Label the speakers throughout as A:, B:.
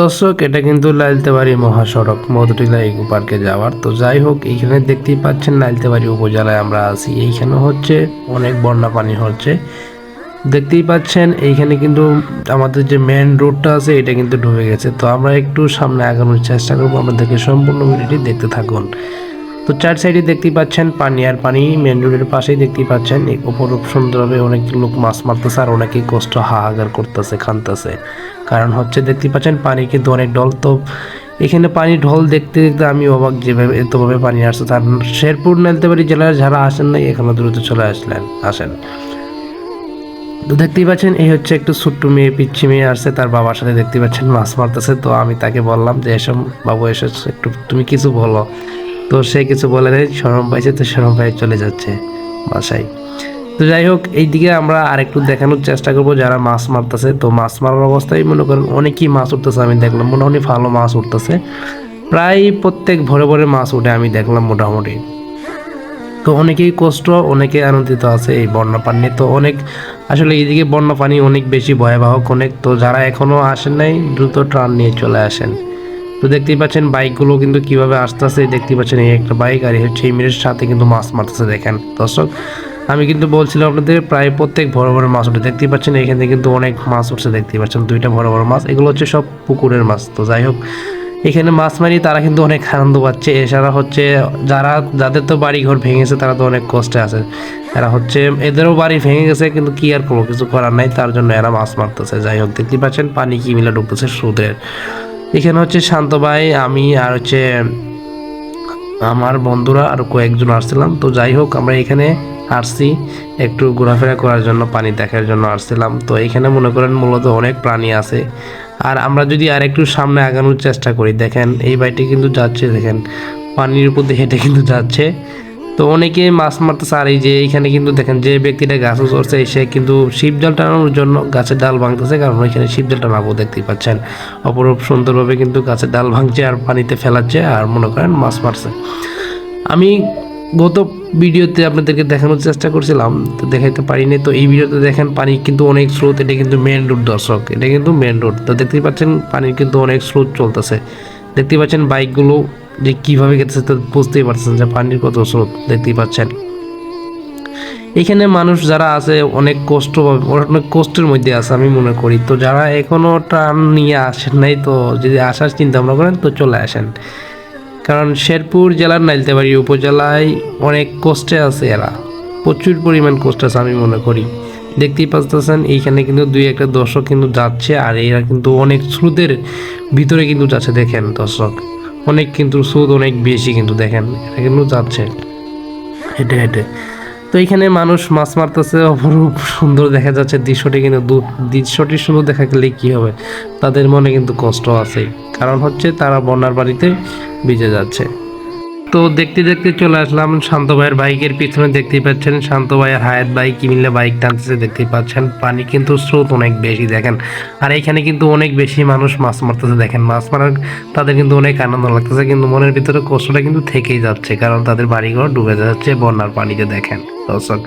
A: দর্শক, এটা কিন্তু লালতেবাড়ি মহাসড়ক, মধুটিলা ইকো পার্কে যাওয়ার। তো যাই হোক, এইখানে দেখতেই পাচ্ছেন লালতেবাড়ি উপজেলায় আমরা আছি। এইখানে হচ্ছে অনেক বন্যা পানি হচ্ছে। দেখতেই পাচ্ছেন, এইখানে কিন্তু আমাদের যে মেন রোডটা আছে, এটা কিন্তু ডুবে গেছে। তো আমরা একটু সামনে আগানোর চেষ্টা করব। আমাদেরকে সম্পূর্ণ ভিডিওটি দেখতে থাকুন। তো চার সাইডে দেখতেই পাচ্ছেন পানি আর পানি মেন রোডের পাশেই দেখতেই পাচ্ছেন। অপরূপ সুন্দরভাবে অনেক লোক মাছ মারতেছে আর অনেকেই কষ্ট হাহাকার করতেছে, খানতেছে। কারণ হচ্ছে দেখতে পাচ্ছেন পানি কিন্তু অনেক ডল তো এখানে পানি ঢল দেখতে দেখতে আমি অবাক যেভাবে, এতভাবে পানি আসছে। তার শেরপুর, নেলতেবাড়ি জেলার যারা আসেন নাই, এখানে দ্রুত চলে আসলেন, আসেন। তো দেখতেই পাচ্ছেন, এই হচ্ছে একটু ছোট্ট মেয়ে, পিচ্ছি মেয়ে আসছে, তার বাবার সাথে দেখতে পাচ্ছেন মাছ মারতেছে। তো আমি তাকে বললাম যে এসব বাবু এসে, একটু তুমি কিছু বলো। তো সে কিছু বলে নেই, সরম পাইছে তো সরম পাই চলে যাচ্ছে বাসায়। তো যাই হোক, এইদিকে আমরা আরেকটু দেখানোর চেষ্টা করব যারা মাছ মারতেছে। তো মাছ মারার অবস্থায় মনে করেন অনেকই মাছ উঠতেছে, আমি দেখলাম মোটামুটি ভালো মাছ উঠতেছে। প্রায় প্রত্যেক ভরে ভরে মাছ উঠে আমি দেখলাম মোটামুটি। তো অনেকেই কষ্ট, অনেকে আনন্দিত আছে এই বন্যা পানি তো অনেক, আসলে এইদিকে বন্যা পানি অনেক বেশি ভয়াবহ, অনেক। তো যারা এখনও আসেন নাই, দ্রুত ট্রান নিয়ে চলে আসেন। তো দেখতেই পাচ্ছেন বাইকগুলো কিন্তু কীভাবে আসতেছে। দেখতেই পাচ্ছেন এই একটা বাইক আর এই হচ্ছে এই মিনিটের সাথে কিন্তু মাছ মারতেছে, দেখেন। দর্শক, আমি কিন্তু বলছিলাম আপনাদের প্রায় প্রত্যেক বড় বড় মাছ উঠে, দেখতেই পাচ্ছেন এখান কিন্তু অনেক মাছ উঠছে, দেখতেই পাচ্ছেন দুইটা বড় বড় মাছ। এগুলো হচ্ছে সব পুকুরের মাছ। তো যাই হোক, এখানে মাছ মারি তারা কিন্তু অনেক আনন্দ পাচ্ছে। এছাড়া হচ্ছে যারা, যাদের তো বাড়ি ঘর ভেঙেছে তারা তো অনেক কষ্টে আছে। এরা হচ্ছে, এদেরও বাড়ি ভেঙে গেছে, কিন্তু কি আর করব? কিছু করার নাই, তার জন্য এরা মাছ মারতেছে। যাই হোক দেখতে পাচ্ছেন পানি কি মিলে ঢুকতেছে সুদের এখানে হচ্ছে শান্ত ভাই, আমি আর হচ্ছে আমার বন্ধুরা আর কয়েকজন আসছিলাম। তো যাই হোক, আমরা এখানে আসছি একটু ঘোরাফেরা করার জন্য, পানি দেখার জন্য আসছিলাম। তো এখানে মনে করেন মূলত অনেক প্রাণী আছে। আর আমরা যদি আর একটু সামনে আগানোর চেষ্টা করি, দেখেন এই বাড়িটি কিন্তু যাচ্ছে, দেখেন পানির উপর দিয়ে হেঁটে কিন্তু যাচ্ছে। তো অনেকে মাছ মারতেছে, আর এই যে এইখানে কিন্তু দেখেন যে ব্যক্তিটা গাছ চড়ছে সে কিন্তু শিব জল টানানোর জন্য গাছের ডাল ভাঙতেছে, কারণ ওইখানে শিব জল টানাবো দেখতেই পাচ্ছেন। অপরূপ সুন্দরভাবে কিন্তু গাছের ডাল ভাঙছে আর পানিতে ফেলাচ্ছে আর মনে করেন মাছ মারছে। আমি গত ভিডিওতে আপনাদেরকে দেখানোর চেষ্টা করছিলাম, তো দেখাইতে পারিনি। তো এই ভিডিওতে দেখেন পানি কিন্তু অনেক স্রোত, এটা কিন্তু মেন রোড দর্শক, এটা কিন্তু মেন রোড। তো দেখতেই পাচ্ছেন পানির কিন্তু অনেক স্রোত চলতেছে। দেখতে পাচ্ছেন বাইকগুলো যে কীভাবে গেতেছে তো বুঝতেই পারছেন যে পানির কত স্রোত, দেখতেই পাচ্ছেন। এখানে মানুষ যারা আছে, অনেক কষ্ট অনেক কষ্টের মধ্যে আছে আমি মনে করি। তো যারা এখনও ট্রান নিয়ে আসেন নাই, তো যদি আসার চিন্তা ভাবনা করেন, তো চলে আসেন। কারণ শেরপুর জেলার নাইলতেবাড়ি উপজেলায় অনেক কষ্টে আছে এরা। প্রচুর পরিমাণ কষ্ট আছে আমি মনে করি। দেখতেই পাচ্ছেন এইখানে কিন্তু দুই একটা দর্শক কিন্তু যাচ্ছে, আর এরা কিন্তু অনেক স্রোতের ভিতরে কিন্তু যাচ্ছে, দেখেন দর্শক। অনেক কিন্তু স্রোত অনেক বেশি কিন্তু দেখেন, এটা কিন্তু যাচ্ছে। হেঁটে হেঁটে। তো এখানে মানুষ মাছ মারতেছে, অপরূপ সুন্দর দেখা যাচ্ছে দৃশ্যটি কিন্তু দৃশ্যটি সুন্দর দেখা গেলে কী হবে? তাদের মনে কিন্তু কষ্ট আছে কারণ হচ্ছে তারা বন্যার বাড়িতে ভিজে যাচ্ছে। তো দেখতে দেখতে চলে আসলাম শান্ত ভাইয়ের বাইকের পিছনে, দেখতেই পাচ্ছেন শান্ত ভাইয়ের হায়াত বাইক মিলে বাইক টানতেছে, দেখতেই পাচ্ছেন। পানি কিন্তু স্রোত অনেক বেশি, দেখেন। আর এখানে কিন্তু অনেক বেশি মানুষ মাছ মারতেছে, দেখেন। মাছ মারার তাদের কিন্তু অনেক আনন্দ লাগতেছে, কিন্তু মনের ভিতরে কষ্টটা কিন্তু থেকেই যাচ্ছে, কারণ তাদের বাড়িঘর ডুবে যাচ্ছে বন্যার পানিতে, দেখেন। দর্শক,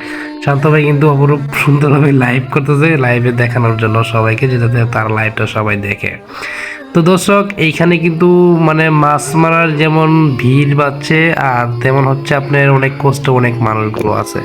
A: শান্ত ভাই কিন্তু অপরূপ সুন্দরভাবে লাইভ করতেছে লাইভে দেখানোর জন্য সবাইকে যে তার লাইভটা সবাই দেখে। তো দর্শক, এইখানে কিন্তু মানে মাছ মারার যেমন ভিড় বাড়ছে, আর তেমন হচ্ছে আপনার অনেক কষ্ট, অনেক মানুষগুলো আছে।